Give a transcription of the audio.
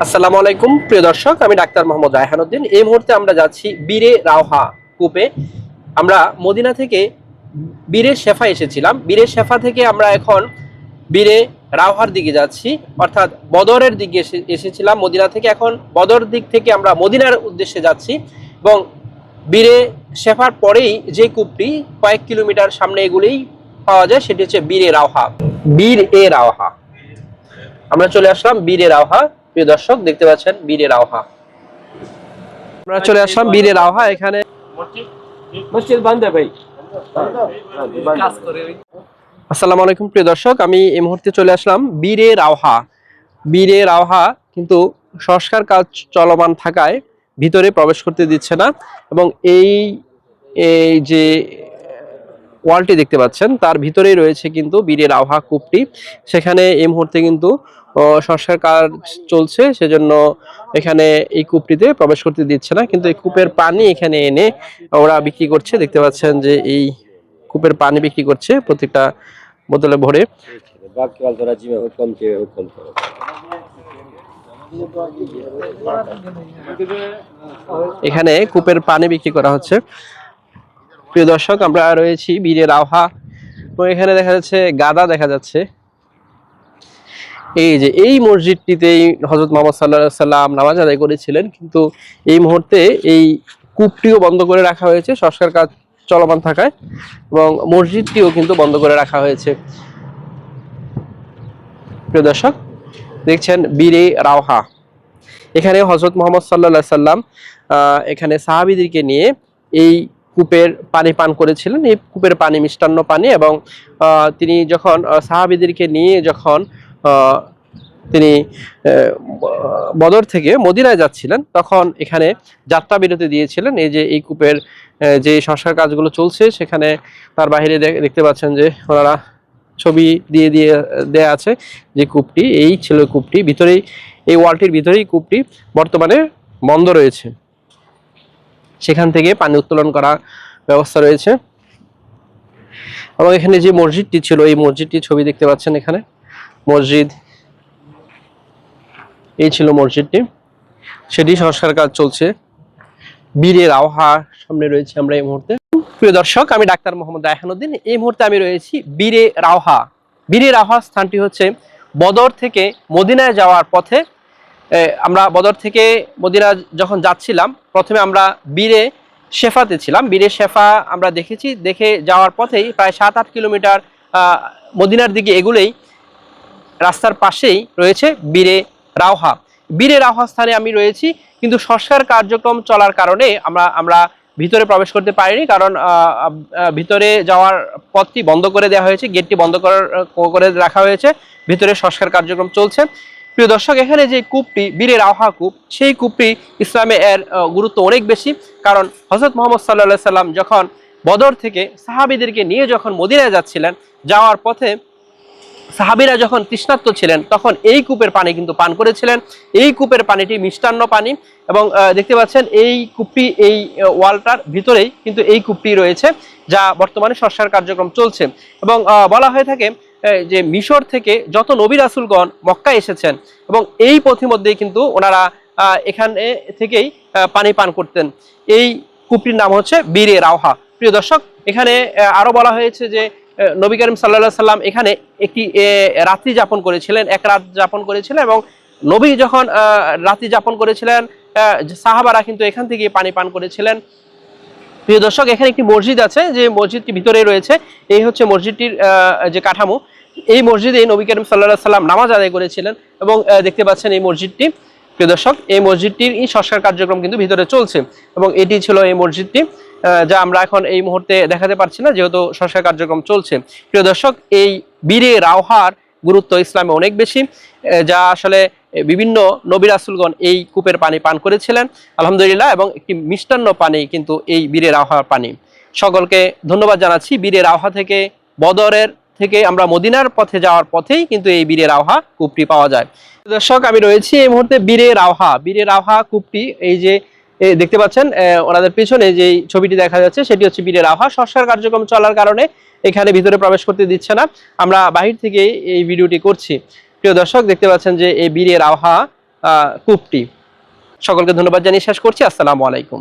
আসসালামু আলাইকুম, প্রিয় দর্শক, আমি ডাক্তার মোহাম্মদ রায়হানুদ্দিন এই মুহূর্তে আমরা যাচ্ছি বীরে রাওহা কূপে। আমরা মদিনা থেকে বীরে শেফা এসেছিলাম। বীরে শেফা থেকে আমরা এখন বীরে রাওহার দিকে যাচ্ছি। অর্থাৎ বদরের দিকে এসে- এসেছিলাম মদিনা থেকে। এখন বদর দিক থেকে আমরা মদিনার উদ্দেশ্যে যাচ্ছি এবং বীরে শেফার পরেই যে কূপটি কয়েক কিলোমিটার সামনে এগুলেই পাওয়া যায়, সেটি হচ্ছে বীরে রাওহা। বীর এ রাওহা আমরা চলে আসলাম বীরে আওহা প্রিয় দর্শক দেখতে পাচ্ছেন বীরের আওহা। আমরা চলে আসলাম বীরের আওহা এখানে মসজিদ বন্ধ ভাই। আসসালামু আলাইকুম প্রিয় দর্শক আমি এই মুহূর্তে চলে আসলাম বীরের আওহা। বীরের আওহা কিন্তু সংস্কার কাজ চলমান থাকায় ভিতরে প্রবেশ করতে দিচ্ছে না এবং এই এই যে ওয়ালটি দেখতে পাচ্ছেন তার ভিতরেই রয়েছে কিন্তু বীরের আওহা কূপটি। সেখানে এই মুহূর্তে কিন্তু সংস্কার কাজ চলছে, সেজন্য এখানে এই কূপটিতে প্রবেশ করতে দিচ্ছে না, কিন্তু এই কূপের পানি এখানে এনে ওরা বিক্রি করছে। দেখতে পাচ্ছেন যে এই কূপের পানি বিক্রি করছে প্রত্যেকটা বোতলে ভরে। এখানে কূপের পানি বিক্রি করা হচ্ছে। প্রিয় দর্শক, আমরা রয়েছি বীরের আহা। এবং এখানে দেখা যাচ্ছে গাদা দেখা যাচ্ছে। এই যে এই মসজিদটিতেই হজরত মোহাম্মদ সাল্লাহ সাল্লাম নামাজ আদায় করেছিলেন, কিন্তু এই মুহূর্তে এই কূপটিও বন্ধ করে রাখা হয়েছে, সংস্কার কাজ চলমান থাকায়, এবং মসজিদটিও কিন্তু বন্ধ করে রাখা হয়েছে। প্রিয় দর্শক, দেখছেন বীরে রাওহা। এখানে হজরত মোহাম্মদ সাল্লা সাল্লাম এখানে সাহাবিদেরকে নিয়ে এই কূপের পানি পান করেছিলেন। এই কূপের পানি মিষ্টান্ন পানি এবং তিনি যখন সাহাবিদেরকে নিয়ে যখন তিনি বদর থেকে মদিনায় যাচ্ছিলেন। তখন এখানে যাত্রা বিরতি দিয়েছিলেন। এই যে এই কূপের যে সংস্কার কাজগুলো চলছে, সেখানে তার বাইরে দে- দেখতে পাচ্ছেন যে ওনারা ছবি দিয়ে দিয়ে, দেয়া আছে যে কূপটি, এই ছিল কূপটি। ভিতরেই, এই ওয়ালটির ভিতরেই কূপটি বর্তমানে বন্ধ রয়েছে। সেখান থেকে পানি উত্তোলন করা ব্যবস্থা রয়েছে। এবং এখানে যে মসজিদটি ছিল, এই মসজিদটি ছবি দেখতে পাচ্ছেন এখানে। মসজিদ। এই ছিল মসজিদটি। সেটি সংস্কার কাজ চলছে। বীরের আওহা সামনে রয়েছে আমরা এই মুহূর্তে। প্রিয় দর্শক, আমি ডাক্তার মোহাম্মদ রায়হানুদ্দিন এই মুহূর্তে আমি রয়েছি বীরে রাওহা। বীরে রাওহা স্থানটি হচ্ছে বদর থেকে মদিনায় যাওয়ার পথে। আমরা বদর থেকে মদিনা যখন যাচ্ছিলাম, প্রথমে আমরা বীরে শেফাতে ছিলাম। বীরে শেফা আমরা দেখেছি। দেখে যাওয়ার পথেই প্রায় সাত আট কিলোমিটার মদিনার দিকে এগুলেই রাস্তার পাশেই রয়েছে বীরে রাওহা। বীরে রাওহা স্থানে আমি রয়েছি, কিন্তু সংস্কার কার্যক্রম চলার কারণে আমরা আমরা ভিতরে প্রবেশ করতে পারিনি, কারণ ভিতরে যাওয়ার পথটি বন্ধ করে দেওয়া হয়েছে, গেটটি বন্ধ করে রাখা হয়েছে, ভিতরে সংস্কার কার্যক্রম চলছে। প্রিয় দর্শক, এখানে যে কূপটি বীরের আহা কূপ, সেই কূপটি ইসলামে এর গুরুত্ব অনেক বেশি, কারণ হজরত মোহাম্মদ সাল্লা সাল্লাম যখন বদর থেকে সাহাবিদেরকে নিয়ে যখন মদিনায় যাচ্ছিলেন, যাওয়ার পথে সাহাবিরা যখন তৃষ্ণার্ত ছিলেন, তখন এই কূপের পানি কিন্তু পান করেছিলেন। এই কূপের পানিটি মিষ্টান্ন পানি এবং দেখতে পাচ্ছেন এই কূপটি, এই ওয়ালটার ভিতরেই কিন্তু এই কূপটি রয়েছে, যা বর্তমানে সংস্কার কার্যক্রম চলছে। এবং বলা হয়ে থাকে যে মিশর থেকে যত নবী রাসুলগণ মক্কা এসেছেন এবং এই পথিমধ্যেই কিন্তু ওনারা এখানে থেকেই পানি পান করতেন। এই কূপটির নাম হচ্ছে বীরে রাওহা। প্রিয় দর্শক, এখানে আরও বলা হয়েছে যে নবী করিম সাল্লা সাল্লাম এখানে একটি রাত্রি যাপন করেছিলেন, এক রাত যাপন করেছিলেন এবং নবী যখন রাত্রি যাপন করেছিলেন সাহাবারা কিন্তু এখান থেকে পানি পান করেছিলেন। প্রিয় দর্শক, এখানে একটি মসজিদ আছে, যে মসজিদটি ভিতরে রয়েছে, এই হচ্ছে মসজিদটির যে কাঠামো। এই মসজিদে নবী করিম সাল্লাহ সাল্লাম নামাজ আদায় করেছিলেন এবং দেখতে পাচ্ছেন এই মসজিদটি। প্রিয় দর্শক, এই মসজিদটির সংস্কার কার্যক্রম কিন্তু ভিতরে চলছে এবং এটি ছিল এই মসজিদটি। যা আমরা এখন এই মুহূর্তে দেখাতে পারছি না, যেহেতু সংস্কার কার্যক্রম চলছে। প্রিয় দর্শক, এই বীরে রাওহার গুরুত্ব ইসলামে অনেক বেশি যা আসলে বিভিন্ন নবী রাসুলগণ এই কূপের পানি পান করেছিলেন, আলহামদুলিল্লাহ, এবং একটি মিষ্টান্ন পানি কিন্তু এই বীরের আওহার পানি। সকলকে ধন্যবাদ জানাচ্ছি বীরের আওহা থেকে, বদরের থেকে, আমরা মদিনার পথে যাওয়ার পথেই কিন্তু এই বীরের আওহা কূপটি পাওয়া যায়। দর্শক, আমি রয়েছি এই মুহূর্তে বীরের আওহা বীরের আওহা কূপটি, এই যে দেখতে পাচ্ছেন ওনাদের পেছনে যে ছবিটি দেখা যাচ্ছে, সেটি হচ্ছে বীরের আভা। সংস্কার কার্যক্রম চলার কারণে এখানে ভিতরে প্রবেশ করতে দিচ্ছে না। আমরা বাহির থেকে এই ভিডিওটি করছি। প্রিয় দর্শক, দেখতে পাচ্ছেন যে এই বীরের আভা কূপটি। সকলকে ধন্যবাদ জানিয়ে শেষ করছি। আসসালামু আলাইকুম।